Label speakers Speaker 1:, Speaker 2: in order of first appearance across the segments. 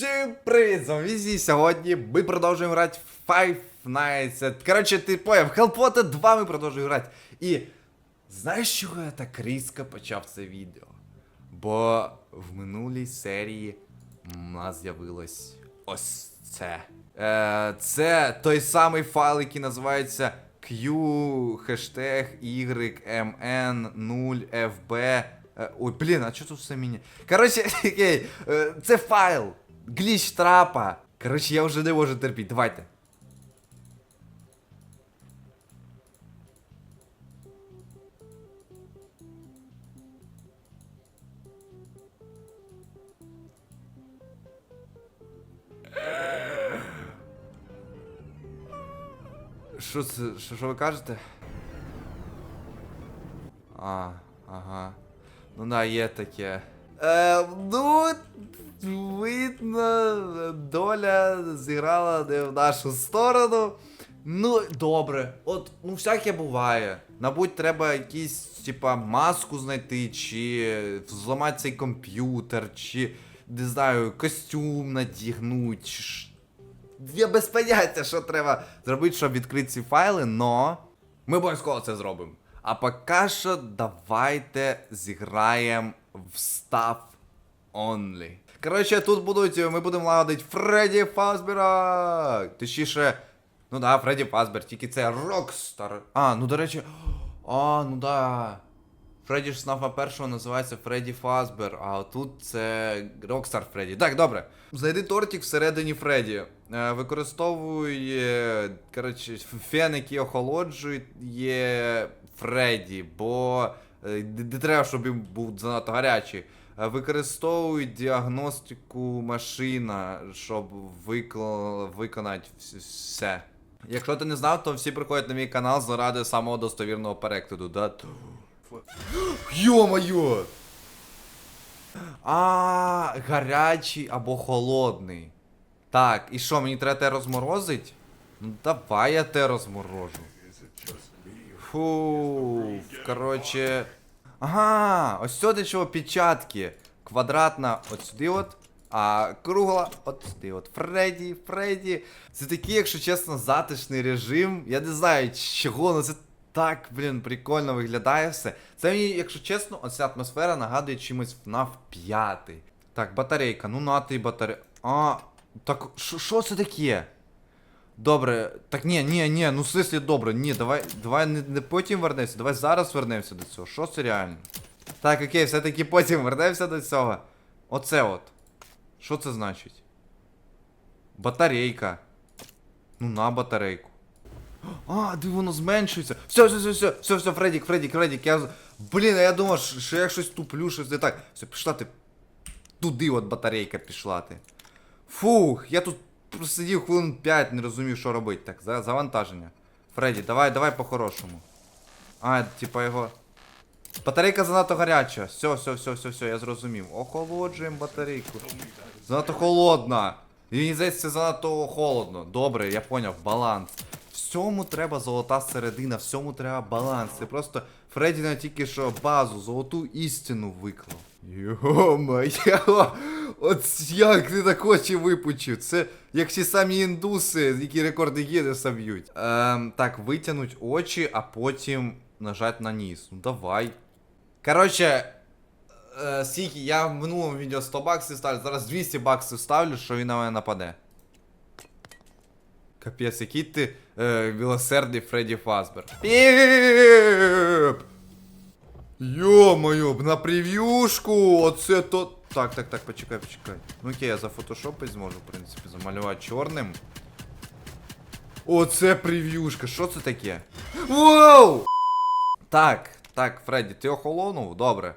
Speaker 1: Всім привіт, з вами. Сьогодні ми продовжуємо грати в Five Nights. Коротше, ти поняв, Hellpot 2 ми продовжуємо грати. І знаєш, чого я так різко почав це відео? Бо в минулій серії у нас з'явилось ось це. Е, це той самий файл, який називається Q хештег YMN 0 FB. Е, Ой, блін, а що тут все мені? Коротше, е, це файл. Гліч трапа. Коротше, я вже не можу терпіти. Давайте. Що це? Що, що ви кажете? А, ага. Ну да, є таке. Е, ну, видно, доля зіграла не в нашу сторону. Ну, добре. От, ну всяке буває. Мабуть, треба якийсь, типа, маску знайти, чи зламати цей комп'ютер, чи, не знаю, костюм надягнути. чи ш- Я без поняття, що треба зробити, щоб відкрити ці файли, но ми обов'язково це зробимо. А поки що давайте зіграємо в Staff Only. Коротше, тут будуть, ми будемо лагодити Фредді Фазбера. Точніше, ну да, Фредді Фазбер, тільки це Рокстар. А, ну до речі. А, ну да. Фредді ж СНАФа першого називається Фредді Фазбер, а тут це Рокстар Фредді. Так, добре. Знайди тортик всередині Фредді. Е, використовуй е, коротше, фен, який охолоджує Фредді, бо не треба, щоб він був занадто гарячий. Е, Використовуй діагностику машина, щоб виконати все. Якщо ти не знав, то всі приходять на мій канал заради самого достовірного перекладу. Да? Йо-моє! А, гарячий або холодний. Так, і що, мені треба те розморозить? Ну давай я те розморожу. Фу, короче. Ага, ось сюди чого печатки. Квадратна от сюди от. А кругла от сюди от. Фредді, Фредді. Це такий, якщо чесно, затишний режим. Я не знаю чого, але це так, блін, прикольно виглядає все. Це мені, якщо чесно, оця атмосфера нагадує чимось FNAF 5. Так, батарейка, ну на ти батарейка. А, так що це таке? Добре, так ні, ні, ні, ну в смислі добре, ні, давай, давай не, не потім вернемося, давай зараз вернемося до цього. Що це реально? Так, окей, все-таки потім вернемося до цього. Оце от. Що це значить? Батарейка. Ну на батарейку. А, диви, воно зменшується. Все, все, все, все, все, все, Фредік, Фредік, Фредік, я. Блін, а я думав, що я щось туплю, щось не так. Все, пішла ти. Туди от батарейка пішла ти. Фух, я тут просидів хвилин 5, не розумів, що робити. Так, за- завантаження. Фредді, давай, давай по-хорошому. А, типа його. Батарейка занадто гаряча. Все, все, все, все, все, я зрозумів. Охолоджуємо батарейку. Занадто холодна. Це занадто холодно. Добре, я поняв, баланс. Всьому треба золота середина, всьому треба баланс. Це просто Фредді на тільки що базу, золоту істину виклав. Йо-моє, от як ти так очі випучив? Це як ті самі індуси, які рекорди Гіннеса б'ють. Ем, так, витягнуть очі, а потім нажать на ніс. Ну давай. Коротше, е, скільки я в минулому відео 100 баксів ставлю, зараз 200 баксів ставлю, що він на мене нападе. Капець, який ти е, милосердний Фредді Фазбер. Піп! Йо-моє, на прев'юшку! Оце то. Так, так, так, почекай, почекай. Ну окей, я зафотошопить зможу, в принципі, замалювати чорним. Оце прев'юшка, що це таке? Воу! Так, так, Фредді, ти охолонув? Добре.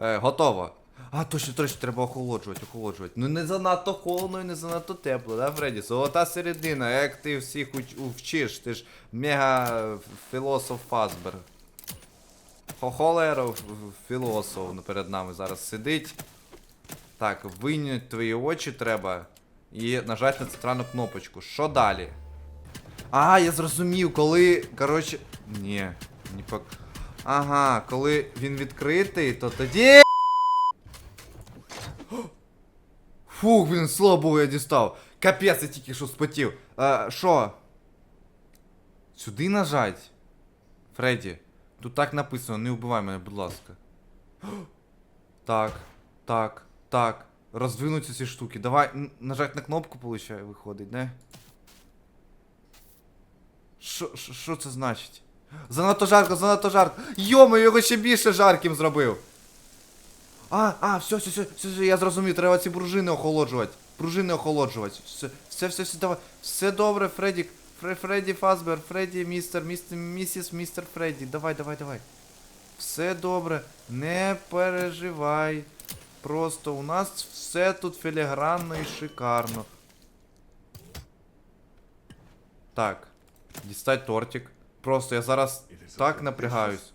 Speaker 1: Е, готово. А, точно, точно, треба охолоджувати, охолоджувати. Ну не занадто холодно і не занадто тепло, да, Фредді? Золота середина, як ти всіх вчиш, ти ж мега філософ Фазбер. Хохолеро філософ перед нами зараз сидить. Так, винять твої очі треба. І нажати на центральну кнопочку. Що далі? А, я зрозумів, коли. Коротше. Ні, не пок. Ага, коли він відкритий, то тоді. Фух, блін, слава Богу, я дістав. Капець, я тільки що спотів. Е, Що? Сюди нажать? Фредді, тут так написано, не вбивай мене, будь ласка. Так, так, так. Роздвинуться ці штуки. Давай, нажать на кнопку, получай, виходить, не? Що, це значить? Занадто жарко, занадто жарко. Йомо, його ще більше жарким зробив. А, а, все, все, все, все, все, я зрозумів, треба ці пружини охолоджувати. Пружини охолоджувати. Все, все, все, все, давай. Все добре, Фредік. Фре, Фредді Фазбер, Фредді, містер, містер, місіс, містер Фредді. Давай, давай, давай. Все добре, не переживай. Просто у нас все тут філігранно і шикарно. Так. Дістать тортик. Просто я зараз так напрягаюсь.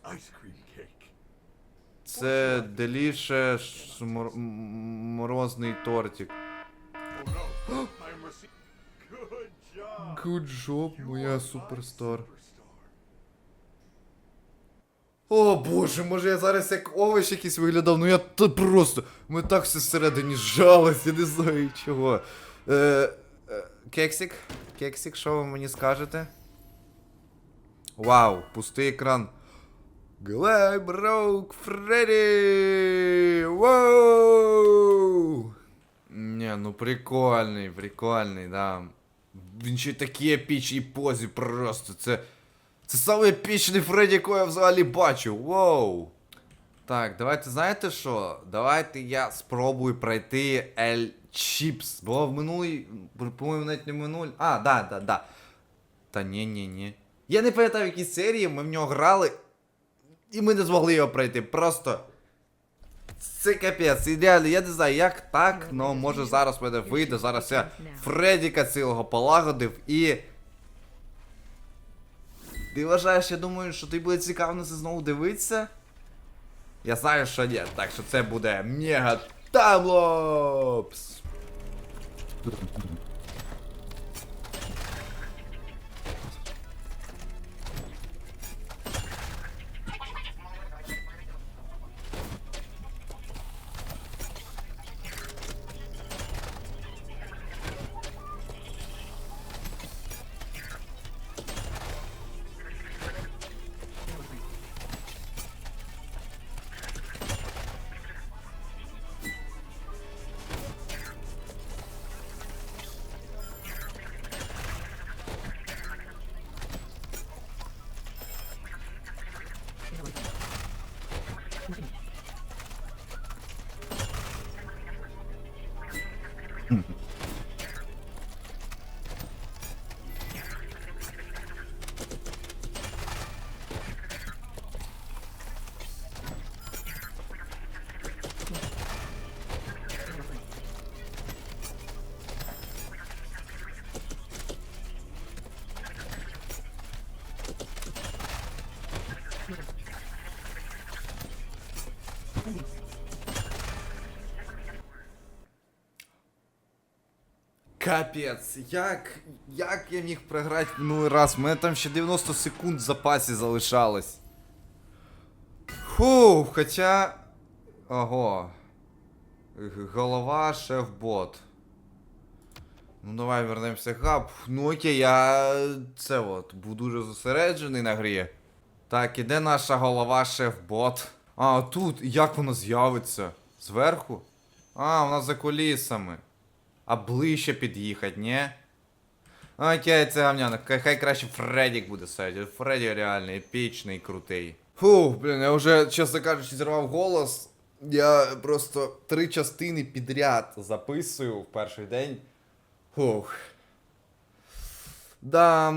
Speaker 1: Це деліше морозний тортик.
Speaker 2: Good job.
Speaker 1: Моя суперстар. О боже, може я зараз як овоч якийсь виглядав, ну я то просто. Ми так все всередині зжалось, я не знаю чого. Е, е, кексик, кексик, що ви мені скажете? Вау, пустий екран. Глеб Роук Фредді! Воу! Не, ну прикольний, прикольний, да. Він ще й такий епічній позі просто. Це. Це самий епічний Фредді, якого я взагалі бачу. Воу! Так, давайте знаєте що? Давайте я спробую пройти Ель Чіпс. Бо в минулій. По-моєму, навіть не в минулій. А, да, да, да. Та ні, ні, ні. Я не пам'ятаю, в якій серії ми в нього грали. І ми не змогли його пройти. Просто. Це капець. І реально, я не знаю, як так, але може зараз мене вийде. Зараз я Фредіка цілого полагодив і. Ти вважаєш, я думаю, що тобі буде цікаво це знову дивитися? Я знаю, що ні, так що це буде мега таймлопс. Капець, як, як я міг програти минулий раз? У мене там ще 90 секунд в запасі залишалось. Фу, хоча. Ого. Голова шеф-бот. Ну давай вернемося гап. Ну окей, я це от, був дуже зосереджений на грі. Так, іде наша голова шеф-бот. А, тут, як воно з'явиться? Зверху? А, вона за кулісами. А ближче під'їхати, ні? Окей, це гавняно. Хай, краще Фредік буде сидіти. Фредді реально епічний, крутий. Фух, блін, я вже, чесно кажучи, зірвав голос. Я просто три частини підряд записую в перший день. Фух. Да,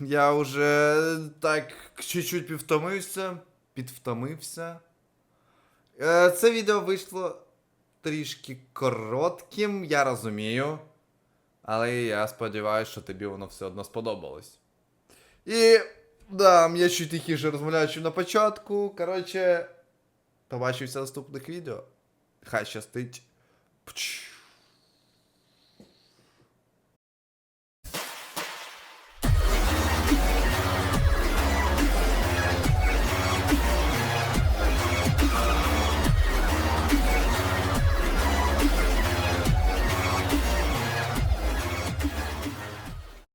Speaker 1: я вже так чуть-чуть підвтомився. Підвтомився. Е, Це відео вийшло трішки коротким, я розумію. Але я сподіваюся, що тобі воно все одно сподобалось. І. Да, я ще тихіше розмовляю, чим на початку. Коротше, побачимося в наступних відео. Хай щастить. Пч.